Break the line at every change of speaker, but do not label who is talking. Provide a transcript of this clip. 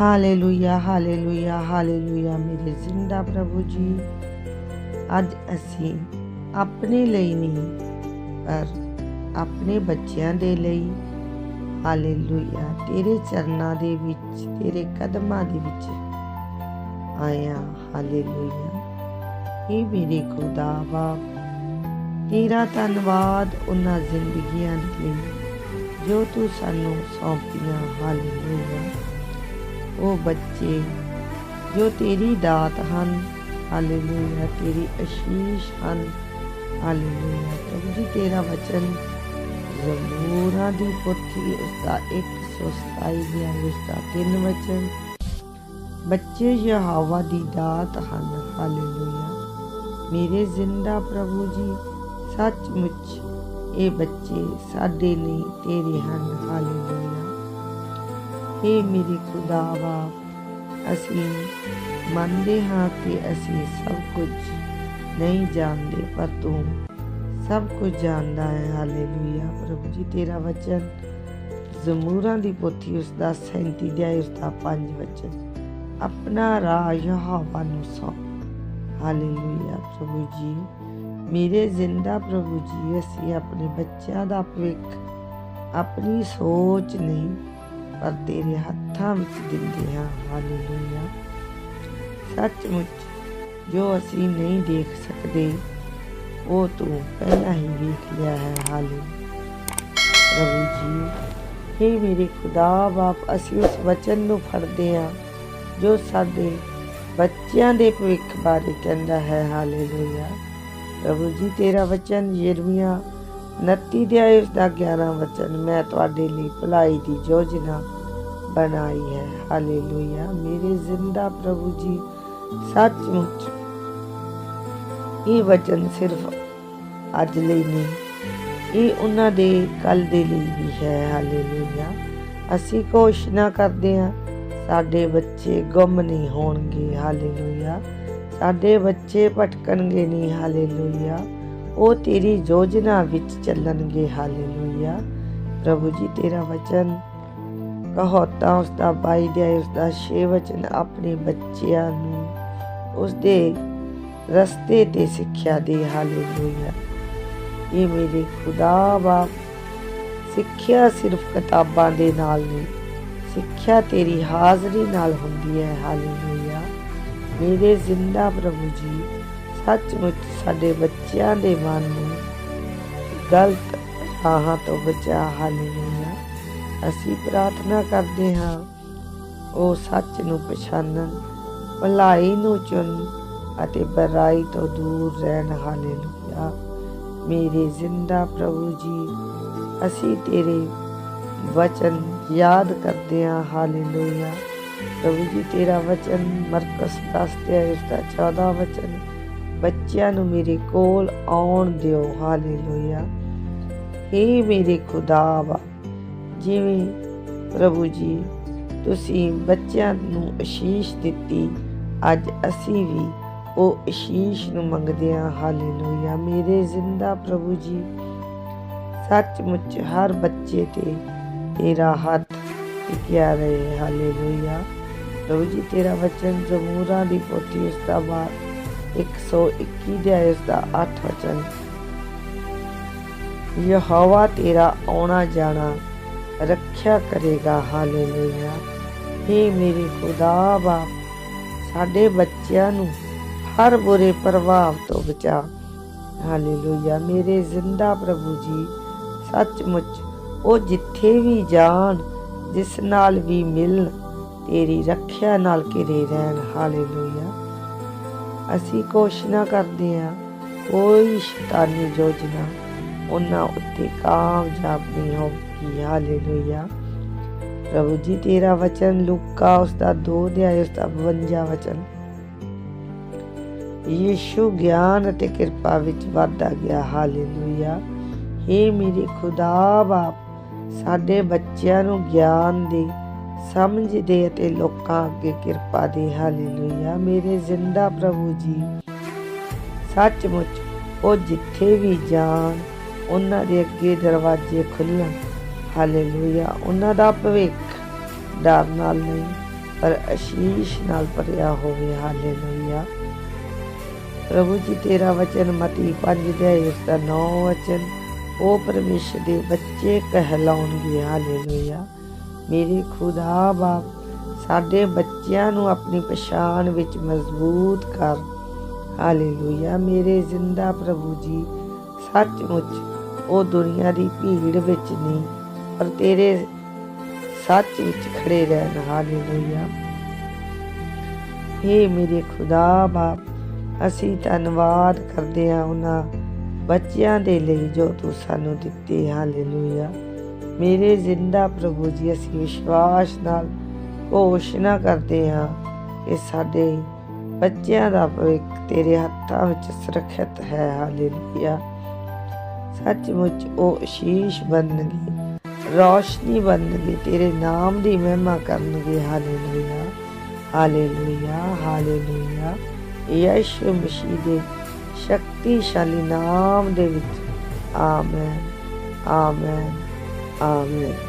Hallelujah hallelujah hallelujah ਮੇਰੇ ਜ਼ਿੰਦਾ ਪ੍ਰਭੂ ਜੀ। ਅੱਜ ਅਸੀਂ ਆਪਣੇ ਲਈ ਨਹੀਂ, ਪਰ ਆਪਣੇ ਬੱਚਿਆਂ ਦੇ ਲਈ। ਹਾਲੇਲੂਇਆ ਤੇਰੇ ਚਰਨਾਂ ਦੇ ਵਿੱਚ, ਤੇਰੇ ਕਦਮਾਂ ਦੇ ਵਿੱਚ ਆਇਆ ਹਾਲੇਲੂਇਆ ਇਹ ਮੇਰੇ ਖੁਦਾ, ਬਾਪ, ਤੇਰਾ ਧੰਨਵਾਦ ਉਹਨਾਂ ਜ਼ਿੰਦਗੀਆਂ ਲਈ ਜੋ ਤੂੰ ਸਾਨੂੰ ਸੌਂਪੀਆਂ। ਹਾਲੇਲੂਇਆ ਉਹ ਬੱਚੇ, ਜੋ ਤੇਰੀ ਦਾਤ ਹਨ, ਹਾਲੇਲੂਇਆ, ਤੇਰੀ ਅਸ਼ੀਸ਼ ਹਨ, ਹਾਲੇਲੂਇਆ। ਪ੍ਰਭੂ ਜੀ, ਤੇਰਾ ਵਚਨ ਜ਼ਬੂਰਾਂ ਦੀ ਪੋਥੀ ਉਸ ਦਾ 127 ਗਿਆ ਉਸ ਦਾ ਤਿੰਨ ਵਚਨ। ਬੱਚੇ, ਯਹੋਵਾ ਦੀ ਦਾਤ ਹਨ, ਹਾਲੇਲੂਇਆ। ਮੇਰੇ ਜ਼ਿੰਦਾ ਪ੍ਰਭੂ ਜੀ, ਸੱਚਮੁੱਚ ਇਹ ਬੱਚੇ ਸਾਡੇ ਲਈ ਤੇਰੇ ਹਨ, ਹਾਲੇਲੂਇਆ। हे ਮੇਰੇ ਖੁਦਾ ਬਾਪ ਅਸੀਂ ਮੰਨਦੇ ਹਾਂ ਕਿ ਅਸੀਂ ਸਭ ਕੁਝ ਨਹੀਂ ਜਾਣਦੇ, ਪਰ ਤੂੰ ਸਭ ਕੁਝ ਜਾਣਦਾ ਹੈ। ਹਾਲੇਲੂਇਆ। ਪ੍ਰਭੂ ਜੀ, ਤੇਰਾ ਵਚਨ ਜ਼ਮੂਰਾਂ ਦੀ ਪੋਥੀ ਉਸ ਦਾ 37 ਦਾ ਉਸ ਦਾ 5 ਵਚਨ। ਆਪਣਾ ਰਾਹ ਯਹੋਵਾ ਨੂੰ ਸੌਂਪ ਹਾਲੇਲੂਇਆ। ਪ੍ਰਭੂ ਜੀ, ਮੇਰੇ ਜ਼ਿੰਦਾ ਪ੍ਰਭੂ ਜੀ, ਅਸੀਂ ਆਪਣੇ ਬੱਚਿਆਂ ਦਾ ਭਵਿੱਖ ਆਪਣੀ ਸੋਚ ਨਹੀਂ ਪਰ ਤੇਰੇ ਹੱਥਾਂ ਵਿੱਚ ਦਿੰਦੇ ਹਾਂ। ਹਾਲੇਲੂਇਆ। ਸੱਚਮੁੱਚ, ਜੋ ਅਸੀਂ ਨਹੀਂ ਦੇਖ ਸਕਦੇ, ਉਹ ਤੂੰ ਪਹਿਲਾਂ ਹੀ ਵੇਖ ਲਿਆ ਹੈ। ਹਾਲੇ ਪ੍ਰਭੂ ਜੀ हे ਮੇਰੇ ਖੁਦਾ, ਬਾਪ, ਅਸੀਂ ਉਸ ਵਚਨ ਨੂੰ ਫੜਦੇ ਹਾਂ, ਜੋ ਸਾਡੇ ਬੱਚਿਆਂ ਦੇ ਭਵਿੱਖ ਬਾਰੇ ਕਹਿੰਦਾ ਹੈ। ਹਾਲੇਲੂਇਆ। ਪ੍ਰਭੂ ਜੀ, ਤੇਰਾ ਵਚਨ ਯਿਰਮੀਆ 29 ਦੇ ਉਸ ਦਾ 11 ਵਚਨ, ਮੈਂ ਤੁਹਾਡੇ ਲਈ ਭਲਾਈ ਦੀ ਯੋਜਨਾ ਬਣਾਈ ਹੈ। ਹਾਲੇਲੂਇਆ। ਮੇਰੇ ਜ਼ਿੰਦਾ ਪ੍ਰਭੂ ਜੀ ਸੱਚਮੁੱਚ ਇਹ ਵਚਨ ਸਿਰਫ ਅੱਜ ਲਈ ਨਹੀਂ, ਇਹ ਉਹਨਾਂ ਦੇ ਕੱਲ ਦੇ ਲਈ ਵੀ ਹੈ। ਹਾਲੇਲੂਇਆ। ਅਸੀਂ ਕੋਸ਼ਿਸ਼ ਕਰਦੇ ਹਾਂ, ਸਾਡੇ ਬੱਚੇ ਗੁੰਮ ਨਹੀਂ ਹੋਣਗੇ। ਹਾਲੇਲੂਇਆ। ਸਾਡੇ ਬੱਚੇ ਭਟਕਣਗੇ ਨਹੀਂ। ਹਾਲੇਲੂਇਆ। ਉਹ ਤੇਰੀ ਯੋਜਨਾ ਵਿੱਚ ਚੱਲਣਗੇ। ਹਾਲੇਲੂਇਆ। ਪ੍ਰਭੂ ਜੀ, ਤੇਰਾ ਵਚਨ ਕਹੋ ਤਾਂ ਉਸ ਦਾ 22 ਦੇ ਉਸ ਦਾ 6 ਵਚਨ ਆਪਣੇ ਬੱਚਿਆਂ ਨੂੰ, ਉਸ ਦੇ ਰਸਤੇ ਤੇ ਸਿੱਖਿਆ ਦੇ। ਹਾਲੇਲੂਇਆ। ਇਹ ਮੇਰੇ ਖੁਦਾ ਬਾਪ ਸਿੱਖਿਆ ਸਿਰਫ ਕਿਤਾਬਾਂ ਦੇ ਨਾਲ ਨਹੀਂ, ਸਿੱਖਿਆ ਤੇਰੀ ਹਾਜ਼ਰੀ ਨਾਲ ਹੁੰਦੀ ਹੈ। ਹਾਲੇਲੂਇਆ। ਮੇਰੇ ਜ਼ਿੰਦਾ ਪ੍ਰਭੂ ਜੀ ਸੱਚਮੁੱਚ ਸਾਡੇ ਬੱਚਿਆਂ ਦੇ ਮਨ ਨੂੰ ਗਲਤ ਰਾਹਾਂ ਤੋਂ ਬਚਾ ਹਾਲੇਲੂਇਆ ਅਸੀਂ ਪ੍ਰਾਰਥਨਾ ਕਰਦੇ ਹਾਂ, ਉਹ ਸੱਚ ਨੂੰ ਪਛਾਣਨ ਭਲਾਈ ਨੂੰ ਚੁਣ ਅਤੇ ਬਰਾਈ ਤੋਂ ਦੂਰ ਰਹਿਣ। ਹਾਲੇਲੂਇਆ। ਮੇਰੇ ਜ਼ਿੰਦਾ ਪ੍ਰਭੂ ਜੀ, ਅਸੀਂ ਤੇਰੇ ਵਚਨ ਯਾਦ ਕਰਦੇ ਹਾਂ। ਹਾਲੇਲੂਇਆ। ਪ੍ਰਭੂ ਜੀ, ਤੇਰਾ ਵਚਨ ਮਰਕਸ 10 ਤੇ 14 ਵਚਨ ਬੱਚਿਆਂ ਨੂੰ ਮੇਰੇ ਕੋਲ ਆਉਣ ਦਿਓ। ਹਾਲੇਲੂਇਆ। ਏ ਮੇਰੇ ਖੁਦਾ ਵਾ, ਜਿਵੇਂ ਪ੍ਰਭੂ ਜੀ, ਤੁਸੀਂ ਬੱਚਿਆਂ ਨੂੰ ਅਸ਼ੀਸ਼ ਦਿੱਤੀ, ਅੱਜ ਅਸੀਂ ਵੀ ਉਹ ਅਸ਼ੀਸ਼ ਨੂੰ ਮੰਗਦੇ ਹਾਂ। ਹਾਲੇਲੂਇਆ। ਮੇਰੇ ਜ਼ਿੰਦਾ ਪ੍ਰਭੂ ਜੀ, ਸੱਚਮੁੱਚ ਹਰ ਬੱਚੇ ਤੇ ਤੇਰਾ ਹੱਥ ਟਿਕਿਆ ਰਹੇ। ਹਾਲੇਲੂਇਆ। ਪ੍ਰਭੂ ਜੀ, ਤੇਰਾ ਵਚਨ ਜ਼ਮੂਰਾਂ ਦੀ ਪੋਤੀ, ਉਸ ਦਾ ਬਾਅਦ 121 ਦੇ ਇਸ ਦਾ 8 ਵਚਨ। ਯਹੋਵਾ ਤੇਰਾ ਆਉਣਾ ਜਾਣਾ ਰੱਖਿਆ ਕਰੇਗਾ, ਹਾਲੇਲੂਇਆ। हे ਮੇਰੇ ਖੁਦਾ ਬਾਪ ਸਾਡੇ ਬੱਚਿਆਂ ਨੂੰ ਹਰ ਬੁਰੇ ਪ੍ਰਭਾਵ ਤੋਂ ਬਚਾ। ਹਾਲੇਲੂਇਆ। ਮੇਰੇ ਜ਼ਿੰਦਾ ਪ੍ਰਭੂ ਜੀ, ਸੱਚਮੁੱਚ ਉਹ ਜਿੱਥੇ ਵੀ ਜਾਣ, ਜਿਸ ਨਾਲ ਵੀ ਮਿਲਣ, ਤੇਰੀ ਰੱਖਿਆ ਨਾਲ ਘਿਰੇ ਰਹਿਣ। ਹਾਲੇਲੂਇਆ। ਅਸੀਂ ਕੋਸ਼ਿਸ਼ ਕਰਦੇ ਹਾਂ। ਕੋਈ ਸ਼ੈਤਾਨੀ ਯੋਜਨਾ ਉਹਨਾਂ ਉੱਤੇ ਕਾਮਯਾਬ ਨਹੀਂ ਹੋਗੀ ਹਾਲੇਲੂਇਆ। ਪ੍ਰਭੂ ਜੀ, ਤੇਰਾ ਵਚਨ ਲੁਕਾ ਉਸ ਦਾ 2 ਅਧਿਆਇ ਉਸ ਦਾ 52 ਵਚਨ। ਯੀਸ਼ੂ ਗਿਆਨ ਅਤੇ ਕਿਰਪਾ ਵਿੱਚ ਵਧਦਾ ਗਿਆ। ਹਾਲੇਲੂਇਆ। ਏ ਮੇਰੇ ਖੁਦਾ, ਬਾਪ, ਸਾਡੇ ਬੱਚਿਆਂ ਨੂੰ ਗਿਆਨ ਦੇ ਸਮਝਦੇ ਅਤੇ ਲੋਕਾਂ ਅੱਗੇ ਕਿਰਪਾ ਦੇ, ਹਾਲੇਲੂਇਆ। ਮੇਰੇ ਜ਼ਿੰਦਾ ਪ੍ਰਭੂ ਜੀ, ਸੱਚਮੁੱਚ ਉਹ ਜਿੱਥੇ ਵੀ ਜਾਣ, ਉਹਨਾਂ ਦੇ ਅੱਗੇ ਦਰਵਾਜ਼ੇ ਖੁੱਲਣ। ਹਾਲੇਲੂਇਆ। ਉਹਨਾਂ ਦਾ ਭਵਿੱਖ ਡਰ ਨਾਲ ਨਹੀਂ, ਪਰ ਅਸ਼ੀਸ਼ ਨਾਲ ਭਰਿਆ ਹੋਵੇ। ਹਾਲੇਲੂਇਆ। ਪ੍ਰਭੂ ਜੀ, ਤੇਰਾ ਵਚਨ ਮਤੀ 5 ਦੇ ਉਸ ਦਾ 9 ਵਚਨ ਉਹ ਪਰਮੇਸ਼ਰ ਦੇ ਬੱਚੇ ਕਹਿਲਾਉਣਗੇ। ਹਾਲੇਲੂਇਆ। ਮੇਰੇ ਖੁਦਾ ਬਾਪ, ਸਾਡੇ ਬੱਚਿਆਂ ਨੂੰ ਆਪਣੀ ਪਛਾਣ ਵਿੱਚ ਮਜ਼ਬੂਤ ਕਰ। ਹਾਲੇਲੂਇਆ, ਮੇਰੇ ਜ਼ਿੰਦਾ ਪ੍ਰਭੂ ਜੀ, ਸੱਚਮੁੱਚ ਉਹ ਦੁਨੀਆ ਦੀ ਭੀੜ ਵਿੱਚ ਨਹੀਂ, ਪਰ ਤੇਰੇ ਸੱਚ ਵਿੱਚ ਖੜੇ ਰਹਿਣ। ਹਾਲੇਲੂਇਆ। ਹੇ ਮੇਰੇ ਖੁਦਾ ਬਾਪ, ਅਸੀਂ ਧੰਨਵਾਦ ਕਰਦੇ ਹਾਂ ਉਹਨਾਂ ਬੱਚਿਆਂ ਦੇ ਲਈ ਜੋ ਤੂੰ ਸਾਨੂੰ ਦਿੱਤੇ। ਹਾਲੇਲੂਇਆ। ਮੇਰੇ ਜ਼ਿੰਦਾ ਪ੍ਰਭੂ ਜੀ, ਅਸੀਂ ਵਿਸ਼ਵਾਸ ਨਾਲ ਘੋਸ਼ਣਾ ਕਰਦੇ ਹਾਂ ਕਿ ਸਾਡੇ ਬੱਚਿਆਂ ਦਾ ਭਵਿੱਖ ਤੇਰੇ ਹੱਥਾਂ ਵਿੱਚ ਸੁਰੱਖਿਅਤ ਹੈ। ਹਾਲੇਲੂਇਆ। ਸੱਚਮੁੱਚ ਉਹ ਅਸ਼ੀਸ਼ ਬਣਨਗੇ, ਰੌਸ਼ਨੀ ਬਣਨਗੇ, ਤੇਰੇ ਨਾਮ ਦੀ ਮਹਿਮਾ ਕਰਨਗੇ। ਹਾਲੇਲੂਇਆ। ਹਾਲੇਲੂਇਆ। ਹਾਲੇਲੂਇਆ। ਯਿਸੂ ਮਸੀਹ ਦੇ ਸ਼ਕਤੀਸ਼ਾਲੀ ਨਾਮ ਦੇ ਵਿੱਚ। ਆਮੇਨ। ਆਮੇਨ। ਆਮੇਨ